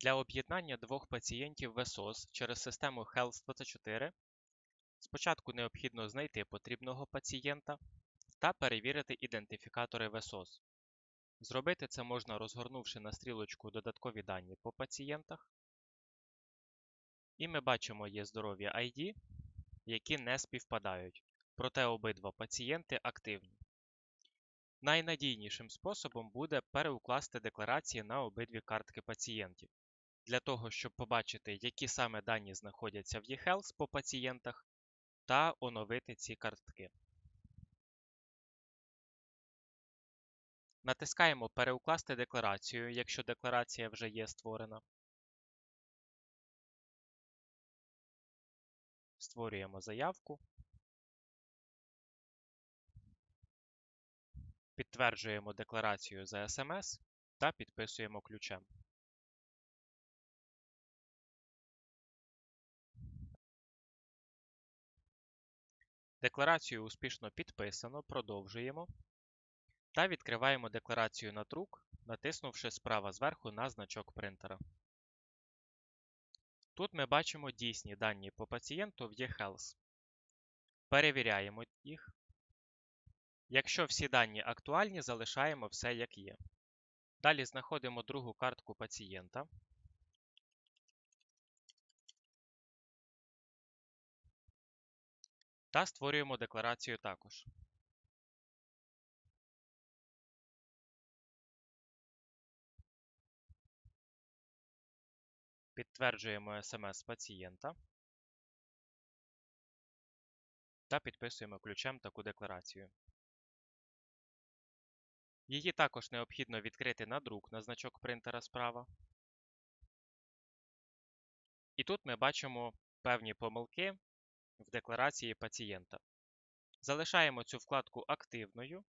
Для об'єднання двох пацієнтів ВСОС через систему Health24 спочатку необхідно знайти потрібного пацієнта та перевірити ідентифікатори ВСОС. Зробити це можна розгорнувши на стрілочку додаткові дані по пацієнтах. І ми бачимо є здорові ID, які не співпадають, проте обидва пацієнти активні. Найнадійнішим способом буде переукласти декларації на обидві картки пацієнтів, для того, щоб побачити, які саме дані знаходяться в eHealth по пацієнтах, та оновити ці картки. Натискаємо Переукласти декларацію, якщо декларація вже є створена. Створюємо заявку. Підтверджуємо декларацію за СМС та підписуємо ключем. Декларацію успішно підписано, продовжуємо та відкриваємо декларацію на друк, натиснувши справа зверху на значок принтера. Тут ми бачимо дійсні дані по пацієнту в eHealth. Перевіряємо їх. Якщо всі дані актуальні, залишаємо все як є. Далі знаходимо другу картку пацієнта. Та створюємо декларацію також. Підтверджуємо смс пацієнта та підписуємо ключем таку декларацію. Її також необхідно відкрити на друк на значок принтера справа. І тут ми бачимо певні помилки в декларації пацієнта. Залишаємо цю вкладку активною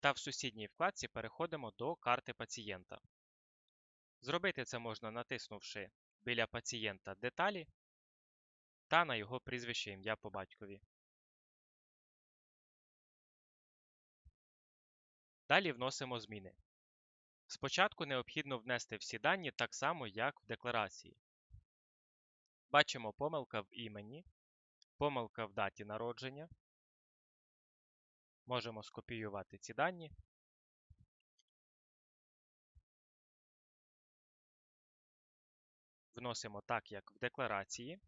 та в сусідній вкладці переходимо до карти пацієнта. Зробити це можна натиснувши біля пацієнта деталі та на його прізвище ім'я по батькові. Далі вносимо зміни. Спочатку необхідно внести всі дані так само, як в декларації. Бачимо помилка в імені, помилка в даті народження. Можемо скопіювати ці дані. Вносимо так, як в декларації.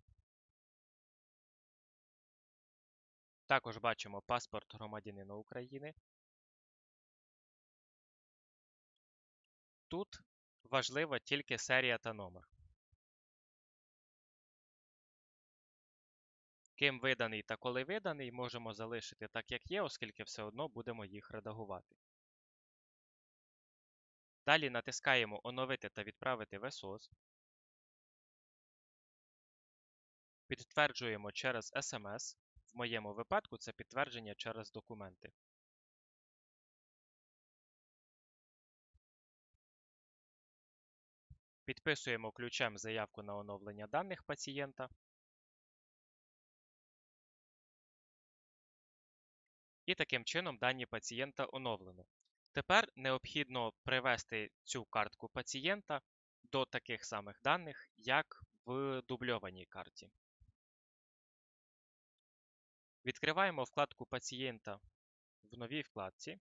Також бачимо паспорт громадянина України. Тут важлива тільки серія та номер. Ким виданий та коли виданий, можемо залишити так, як є, оскільки все одно будемо їх редагувати. Далі натискаємо Оновити та відправити в СОС. Підтверджуємо через SMS. В моєму випадку це підтвердження через документи. Підписуємо ключем заявку на оновлення даних пацієнта. І таким чином дані пацієнта оновлено. Тепер необхідно привести цю картку пацієнта до таких самих даних, як в дубльованій карті. Відкриваємо вкладку пацієнта в новій вкладці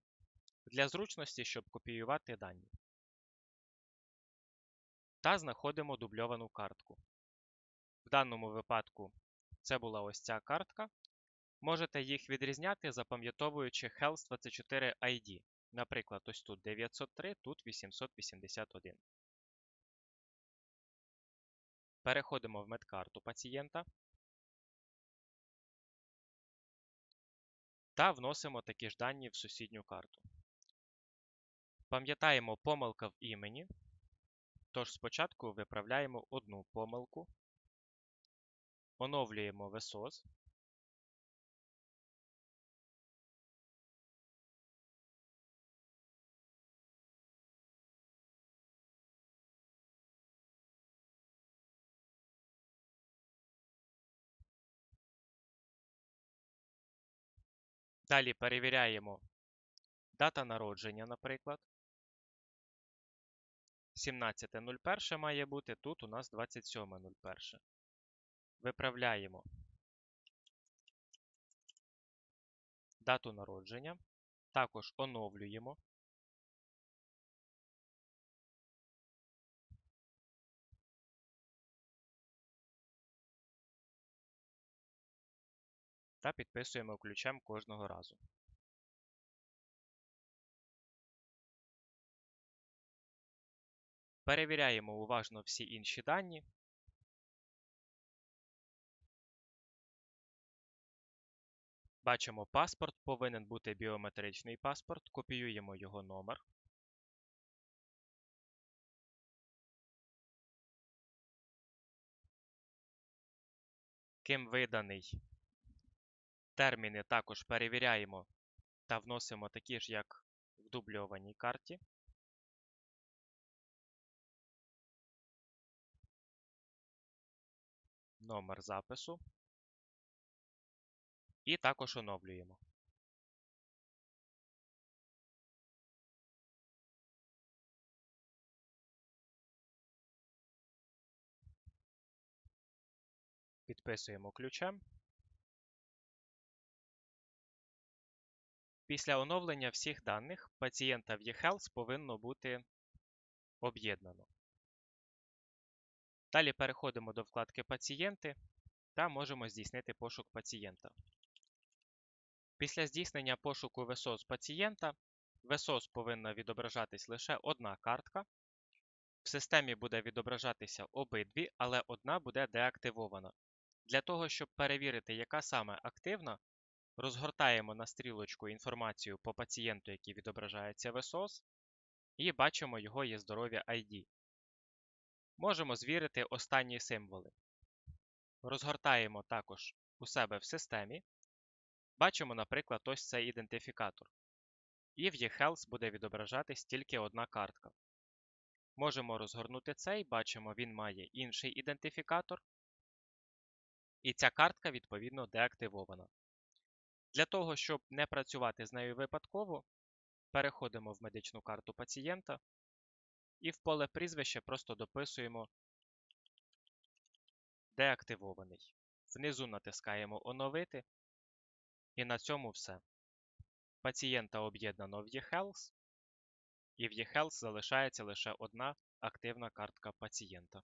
для зручності, щоб копіювати дані. Та знаходимо дубльовану картку. В даному випадку це була ось ця картка. Можете їх відрізняти, запам'ятовуючи Health24 ID. Наприклад, ось тут 903, тут 881. Переходимо в медкарту пацієнта та вносимо такі ж дані в сусідню карту. Пам'ятаємо помилка в імені, тож спочатку виправляємо одну помилку, оновлюємо ВСОС. Далі перевіряємо дата народження, наприклад. 17.01 має бути, тут у нас 27.01. Виправляємо дату народження, також оновлюємо. Та підписуємо ключем кожного разу. Перевіряємо уважно всі інші дані. Бачимо паспорт, повинен бути біометричний паспорт, копіюємо його номер. Ким виданий. Терміни також перевіряємо та вносимо такі ж, як в дубльованій карті. Номер запису. І також оновлюємо. Підписуємо ключем. Після оновлення всіх даних пацієнта в eHealth повинно бути об'єднано. Далі переходимо до вкладки Пацієнти та можемо здійснити пошук пацієнта. Після здійснення пошуку ВСОС пацієнта ВСОС повинна відображатись лише одна картка. В системі буде відображатися обидві, але одна буде деактивована. Для того, щоб перевірити, яка саме активна, розгортаємо на стрілочку інформацію по пацієнту, який відображається в СОС, і бачимо його є здоров'я ID. Можемо звірити останні символи. Розгортаємо також у себе в системі. Бачимо, наприклад, ось цей ідентифікатор. І в eHealth буде відображатись тільки одна картка. Можемо розгорнути цей, бачимо, він має інший ідентифікатор. І ця картка, відповідно, деактивована. Для того, щоб не працювати з нею випадково, переходимо в медичну карту пацієнта і в поле прізвище просто дописуємо деактивований. Внизу натискаємо Оновити. І на цьому все. Пацієнта об'єднано в eHealth, і в eHealth залишається лише одна активна картка пацієнта.